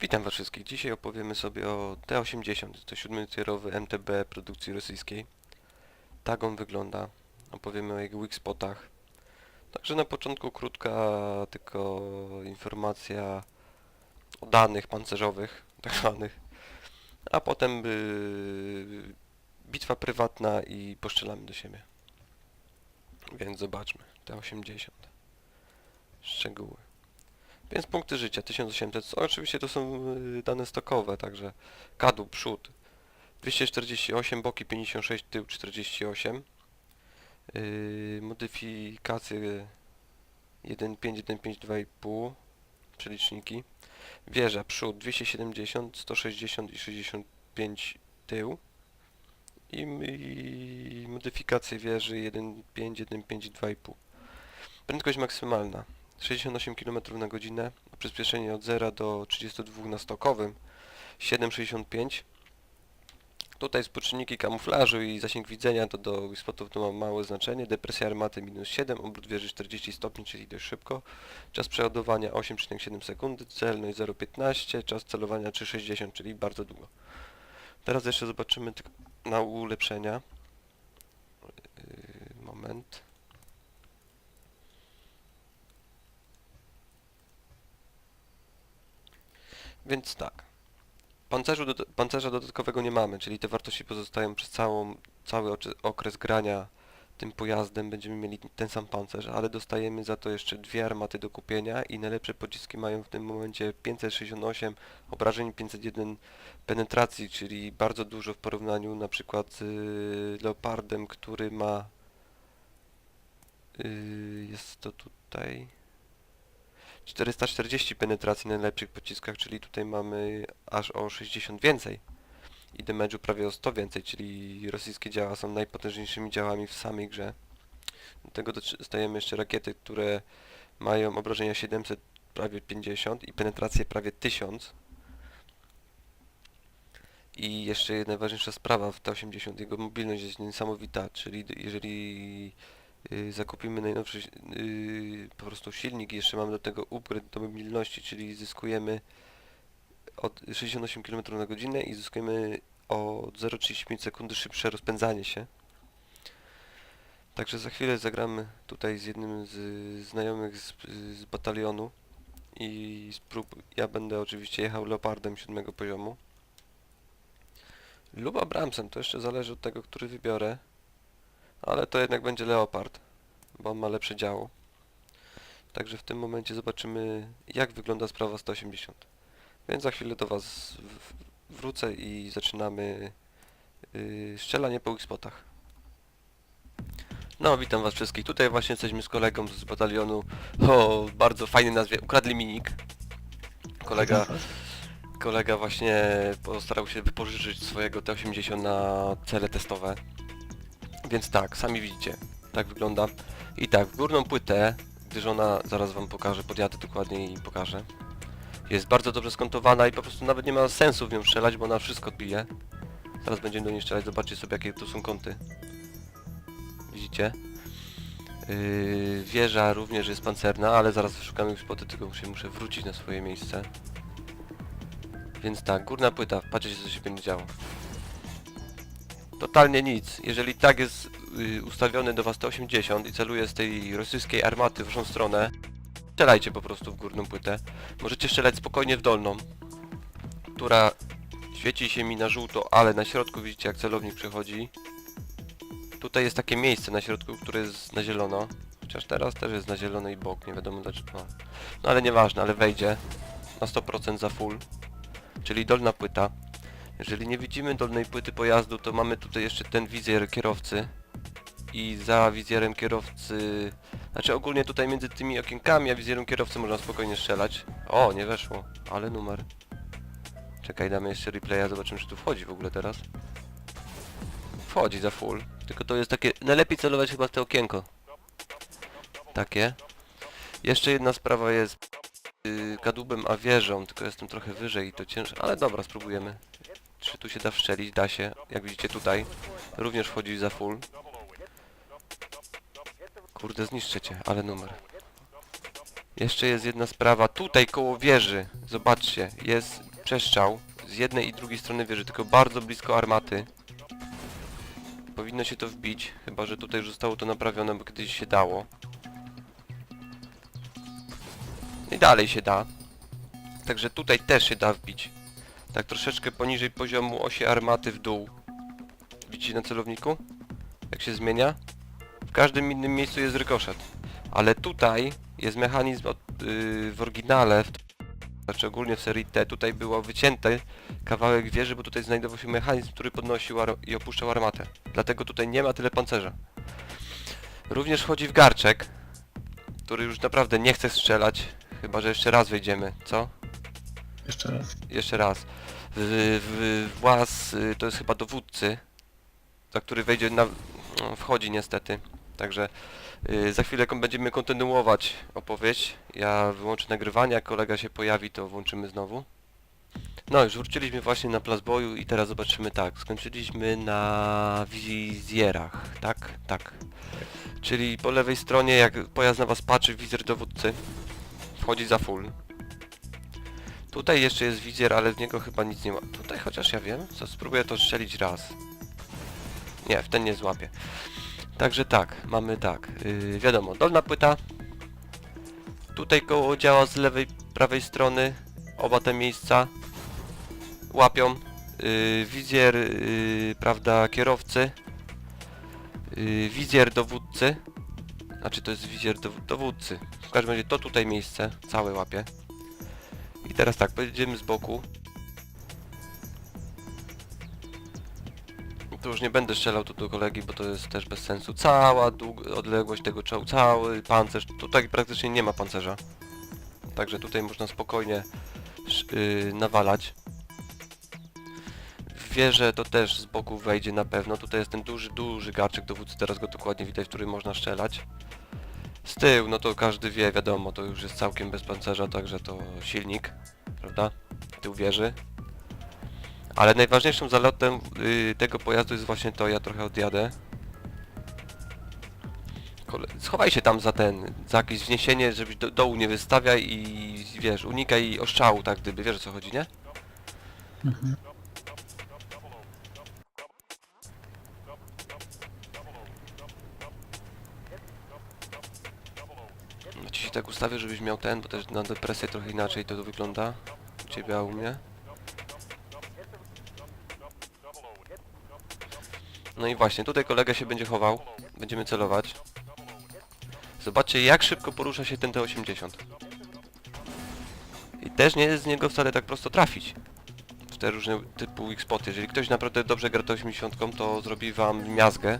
Witam was wszystkich. Dzisiaj opowiemy sobie o T-80. To siódmytierowy MTB produkcji rosyjskiej. Tak on wygląda. Opowiemy o jego weak spotach. Także na początku krótka tylko informacja o danych pancerzowych, tak zwanych. A potem by bitwa prywatna i poszczelamy do siebie. Więc zobaczmy. T-80. Szczegóły. Więc punkty życia 1800. Co, oczywiście to są y, dane stokowe, także kadu przód 248, boki 56, tył 48. Yy, modyfikacje 1.5, 1.5, 2.5 przeliczniki. Wieża przód 270, 160 i 65 tył. I, i modyfikacje wieży 1.5, 1.5, 2.5. Prędkość maksymalna 68 km na godzinę, przyspieszenie od 0 do 32 na stokowym 7,65 Tutaj współczynniki kamuflażu i zasięg widzenia to do spotów to ma małe znaczenie. Depresja armaty minus 7, obrót wieży 40 stopni, czyli dość szybko. Czas przeładowania 8,7 sekundy, celność 0,15, czas celowania 3,60, czyli bardzo długo. Teraz jeszcze zobaczymy na ulepszenia. Yy, Moment. Więc tak. Pancerzu do, pancerza dodatkowego nie mamy, czyli te wartości pozostają przez całą, cały okres grania tym pojazdem. Będziemy mieli ten sam pancerz, ale dostajemy za to jeszcze dwie armaty do kupienia i najlepsze pociski mają w tym momencie 568 obrażeń, 501 penetracji, czyli bardzo dużo w porównaniu na przykład z y, Leopardem, który ma... y, jest to tutaj... 440 penetracji na najlepszych pociskach, czyli tutaj mamy aż o 60 więcej. I damage'u prawie o 100 więcej, czyli rosyjskie działa są najpotężniejszymi działami w samej grze. Do tego dostajemy jeszcze rakiety, które mają obrażenia 700, prawie 50 i penetrację prawie 1000. I jeszcze jedna ważniejsza sprawa w T-80, jego mobilność jest niesamowita, czyli jeżeli zakupimy najnowszy y, po prostu silnik i jeszcze mamy do tego upgrade do mobilności, czyli zyskujemy od 68 km na godzinę i zyskujemy o 0,35 sekundy szybsze rozpędzanie się. Także za chwilę zagramy tutaj z jednym z znajomych z, z batalionu i sprób ja będę oczywiście jechał Leopardem 7 poziomu. Lub Abramsem, to jeszcze zależy od tego, który wybiorę. Ale to jednak będzie Leopard, bo on ma lepsze działo. Także w tym momencie zobaczymy, jak wygląda sprawa 180. Więc za chwilę do Was wrócę i zaczynamy yy, strzelanie po ich spotach. No, witam Was wszystkich. Tutaj właśnie jesteśmy z kolegą z batalionu o bardzo fajnej nazwie. Ukradli minik. Kolega, kolega właśnie postarał się wypożyczyć swojego T80 na cele testowe. Więc tak, sami widzicie, tak wygląda. I tak, górną płytę, gdyż ona, zaraz wam pokażę, podjadę dokładnie i pokażę. Jest bardzo dobrze skontowana i po prostu nawet nie ma sensu w nią strzelać, bo ona wszystko odbije. Zaraz będziemy do niej strzelać, zobaczcie sobie jakie to są kąty. Widzicie? Yy, wieża również jest pancerna, ale zaraz wyszukamy już spoty, tylko muszę wrócić na swoje miejsce. Więc tak, górna płyta, patrzcie co się będzie działo. Totalnie nic. Jeżeli tak jest y, ustawiony do was 180 i celuje z tej rosyjskiej armaty w waszą stronę, strzelajcie po prostu w górną płytę. Możecie strzelać spokojnie w dolną, która świeci się mi na żółto, ale na środku widzicie jak celownik przechodzi. Tutaj jest takie miejsce na środku, które jest na zielono. Chociaż teraz też jest na zielono i bok, nie wiadomo dlaczego. O. No ale nieważne, ale wejdzie na 100% za full. Czyli dolna płyta. Jeżeli nie widzimy dolnej płyty pojazdu, to mamy tutaj jeszcze ten wizjer kierowcy. I za wizjerem kierowcy... Znaczy ogólnie tutaj między tymi okienkami a wizjerem kierowcy można spokojnie strzelać. O, nie weszło. Ale numer. Czekaj, damy jeszcze replaya, zobaczymy czy tu wchodzi w ogóle teraz. Wchodzi za full. Tylko to jest takie... Najlepiej celować chyba w te okienko. Takie. Jeszcze jedna sprawa jest yy, kadłubem a wieżą, tylko jestem trochę wyżej i to ciężko, ale dobra, spróbujemy. Czy tu się da wszczelić? Da się. Jak widzicie tutaj. Również wchodzi za full. Kurde, zniszczę cię, ale numer. Jeszcze jest jedna sprawa. Tutaj koło wieży. Zobaczcie. Jest przestrzał z jednej i drugiej strony wieży, tylko bardzo blisko armaty. Powinno się to wbić, chyba że tutaj już zostało to naprawione, bo kiedyś się dało. I dalej się da. Także tutaj też się da wbić. Tak troszeczkę poniżej poziomu osi armaty w dół. Widzicie na celowniku? Jak się zmienia? W każdym innym miejscu jest rykoszet. Ale tutaj jest mechanizm od, yy, w oryginale, znaczy ogólnie w serii T, tutaj było wycięty kawałek wieży, bo tutaj znajdował się mechanizm, który podnosił i opuszczał armatę. Dlatego tutaj nie ma tyle pancerza. Również wchodzi w garczek, który już naprawdę nie chce strzelać, chyba że jeszcze raz wejdziemy, co? Jeszcze raz. Jeszcze raz. W, w, włas y, to jest chyba dowódcy, za który wejdzie na... no, wchodzi niestety. Także y, za chwilę będziemy kontynuować opowieść. Ja wyłączę nagrywanie, jak kolega się pojawi to włączymy znowu. No już wróciliśmy właśnie na plac boju i teraz zobaczymy tak. Skończyliśmy na wizjerach, tak? Tak. Czyli po lewej stronie jak pojazd na was patrzy, wizjer dowódcy wchodzi za full. Tutaj jeszcze jest wizjer, ale w niego chyba nic nie ma. Tutaj chociaż ja wiem, co spróbuję to strzelić raz. Nie, w ten nie złapię. Także tak, mamy tak, yy, wiadomo, dolna płyta. Tutaj koło działa z lewej, prawej strony, oba te miejsca łapią. Yy, yy, prawda, kierowcy. Yy, dowódcy. Znaczy to jest wizjer dow dowódcy. W każdym razie to tutaj miejsce, całe łapie. I teraz tak, pojedziemy z boku. Tu już nie będę strzelał tu do kolegi, bo to jest też bez sensu. Cała odległość tego czołu, cały pancerz. Tutaj praktycznie nie ma pancerza. Także tutaj można spokojnie yy, nawalać. W wieżę to też z boku wejdzie na pewno. Tutaj jest ten duży, duży garczek dowódcy, teraz go dokładnie widać, w którym można strzelać. Z tyłu, no to każdy wie, wiadomo, to już jest całkiem bez pancerza, także to silnik, prawda? Tył wieży. Ale najważniejszym zalotem y, tego pojazdu jest właśnie to, ja trochę odjadę. Kole schowaj się tam za ten, za jakieś wzniesienie, żebyś do dołu nie wystawiaj i wiesz, unikaj oszczału, tak gdyby, wiesz o co chodzi, nie? Mhm. Ci tak ustawię, żebyś miał ten, bo też na depresję trochę inaczej to wygląda. U ciebie, a u mnie. No i właśnie, tutaj kolega się będzie chował. Będziemy celować. Zobaczcie jak szybko porusza się ten T-80. I też nie jest z niego wcale tak prosto trafić. W te różne typu X-spoty. Jeżeli ktoś naprawdę dobrze gra T-80, to zrobi wam miazgę.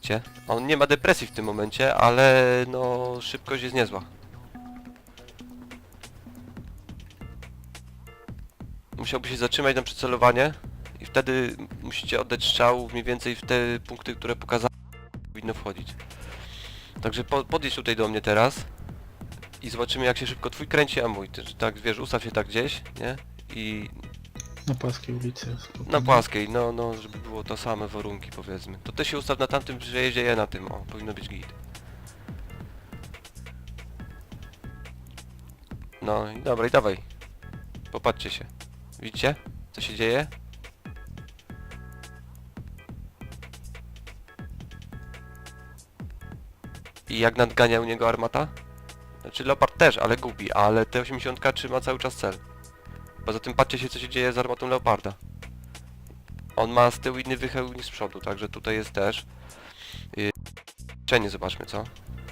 Widzicie? On nie ma depresji w tym momencie, ale no szybkość jest niezła. Musiałby się zatrzymać na przycelowanie i wtedy musicie oddać strzał mniej więcej w te punkty, które pokazałem powinno wchodzić. Także po, podjedź tutaj do mnie teraz i zobaczymy jak się szybko twój kręci, a mój. Tak wiesz, ustaw się tak gdzieś, nie? I Na płaskiej ulicy. na płaskiej, no, no, żeby było to same warunki powiedzmy. To ty się ustaw na tamtym przejeździe, ja na tym, o, powinno być git. No i dobra, i dawaj. Popatrzcie się. Widzicie, co się dzieje? I jak nadgania u niego armata? Znaczy Leopard też, ale gubi, ale T-80 trzyma cały czas cel. Poza tym patrzcie się co się dzieje z armatą Leoparda. On ma z tyłu inny wychył niż z przodu, także tutaj jest też. Yy, Czenie zobaczmy, co?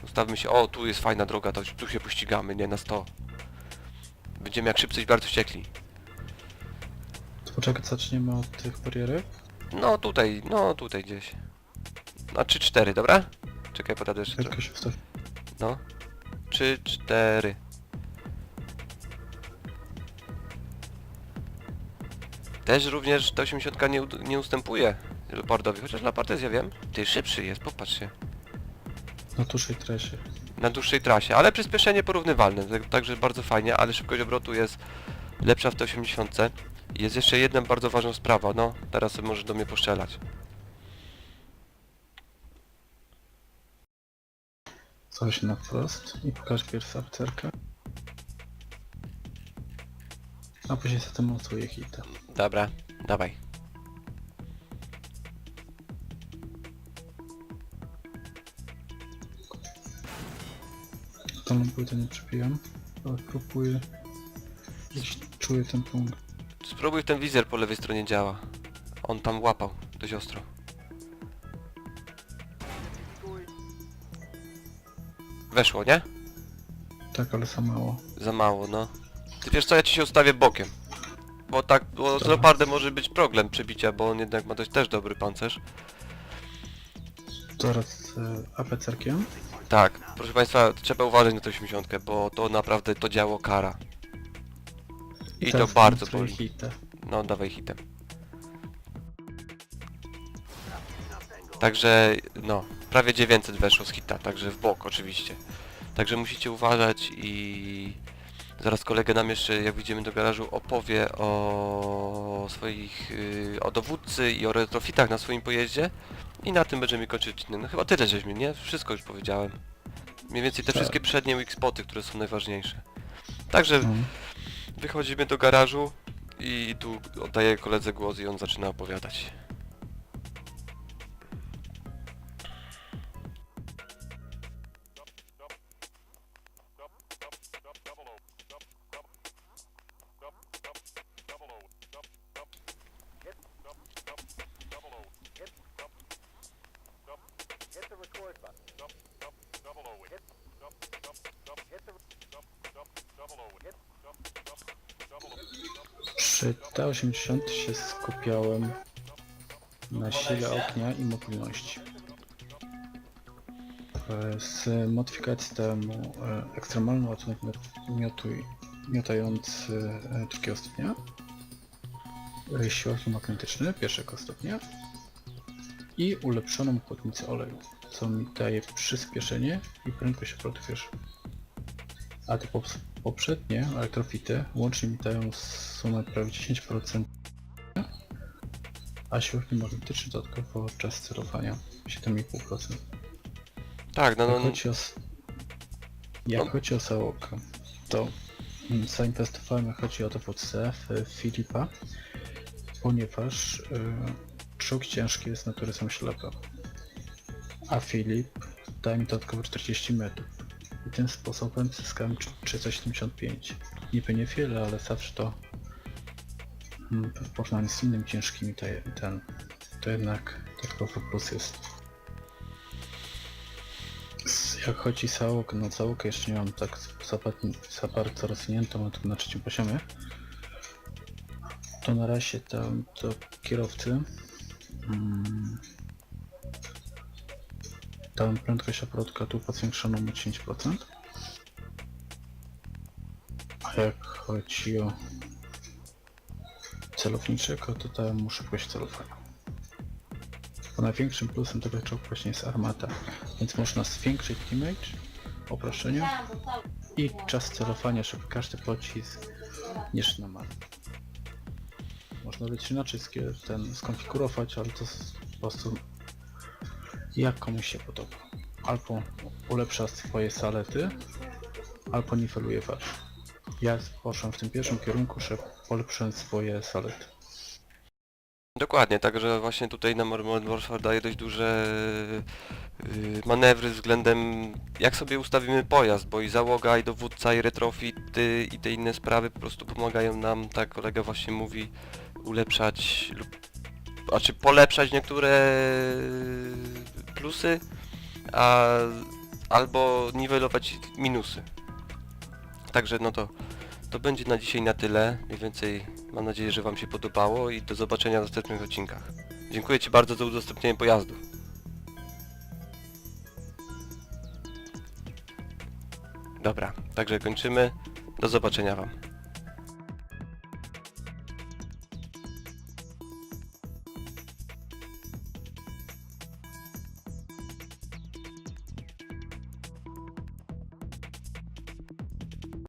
Ustawmy się, o tu jest fajna droga, to tu się pościgamy, nie na 100. Będziemy jak szybcy i bardzo wściekli. Poczekaj, zaczniemy od tych barierek. No tutaj, no tutaj gdzieś. Na 3-4, dobra? Czekaj, podadę jeszcze trochę. Jakoś. No. 3, Też również ta 80 nie, nie ustępuje Leopardowi, chociaż Leopard jest, ja wiem. Ty szybszy jest, popatrz się. Na dłuższej trasie. Na dłuższej trasie, ale przyspieszenie porównywalne, tak- także bardzo fajnie, ale szybkość obrotu jest lepsza w T80. I Jest jeszcze jedna bardzo ważna sprawa, no, teraz sobie możesz do mnie poszczelać. Coś na wprost i pokaż pierwsza apcerka. A później sobie montuję hita. Dobra, dawaj. Tą płytę nie przepijam, ale próbuję. Gdzieś czuję ten punkt. Spróbuj ten wizjer po lewej stronie działa. On tam łapał dość ostro. Weszło, nie? Tak, ale za mało. Za mało, no. Ty wiesz co, ja ci się ustawię bokiem. Bo tak, bo z Dobra. Leopardem może być problem przebicia, bo on jednak ma dość też dobry pancerz. Teraz e, APC-kiem. Tak, proszę państwa, trzeba uważać na tę 80, bo to naprawdę to działo kara. I to bardzo boli. hita. No, dawaj hitem. Także, no, prawie 900 weszło z hita, także w bok oczywiście. Także musicie uważać i zaraz kolega nam jeszcze, jak wyjdziemy do garażu, opowie o swoich, yy, o dowódcy i o retrofitach na swoim pojeździe. I na tym będziemy kończyć. No chyba tyle żeśmy, nie? Wszystko już powiedziałem. Mniej więcej te Tak. wszystkie przednie weak spoty, które są najważniejsze. Także No. Wychodzimy do garażu i tu oddaję koledze głos i on zaczyna opowiadać. Przy T80 się skupiałem na sile ognia i mobilności. E, Z modyfikacji dałem mu e, ekstremalny ładunek miot- miotu, miotający e, drugiego stopnia, siłownik magnetyczny pierwszego stopnia i ulepszoną chłodnicę oleju, co mi daje przyspieszenie i prędkość obrotu wieży. A te pops- poprzednie elektrofity łącznie mi dają sumę prawie 10%, a siłownik magnetyczny dodatkowo czas celowania 7,5%. Tak, no, Jak no, chodzi o, s- jak No. chodzi o załoga, to mm, zainwestowałem jak chodzi o dowódcę w Filipa, ponieważ y, ciężki jest natury są ślepe, a Filip daje mi dodatkowo 40 metrów. I tym sposobem zyskałem tr- 375. Niby niewiele, ale zawsze to mm, w porównaniu z innymi ciężkimi to, ten, to jednak dodatkowy plus jest. Jak chodzi załóg, no załogę jeszcze nie mam tak za, ba- za bardzo rozwiniętą, tylko na trzecim poziomie. To na razie dałem do kierowcy. Mm, dałem prędkość obrotka tu zwiększoną o 10%. A jak chodzi o celowniczego, to dałem mu szybkość celowania. Bo największym plusem tego czołgu właśnie jest armata, więc można zwiększyć damage, oproszczenia i czas celowania, żeby każdy pocisk niż na marne. Można być inaczej ten skonfigurować, ale to po prostu jak komuś się podoba. Albo ulepsza swoje salety, albo niweluje wasz. Ja poszłem w tym pierwszym kierunku, że polepszyłem swoje salety. dokładnie, także właśnie tutaj nam Modern Warfare daje dość duże yy, manewry względem jak sobie ustawimy pojazd, bo i załoga, i dowódca, i retrofity, i te inne sprawy po prostu pomagają nam, tak kolega właśnie mówi, ulepszać lub znaczy polepszać niektóre plusy, a albo niwelować minusy. Także no to to będzie na dzisiaj na tyle. Mniej więcej mam nadzieję, że Wam się podobało i do zobaczenia w następnych odcinkach. Dziękuję Ci bardzo za udostępnienie pojazdu. Dobra, także kończymy. Do zobaczenia Wam.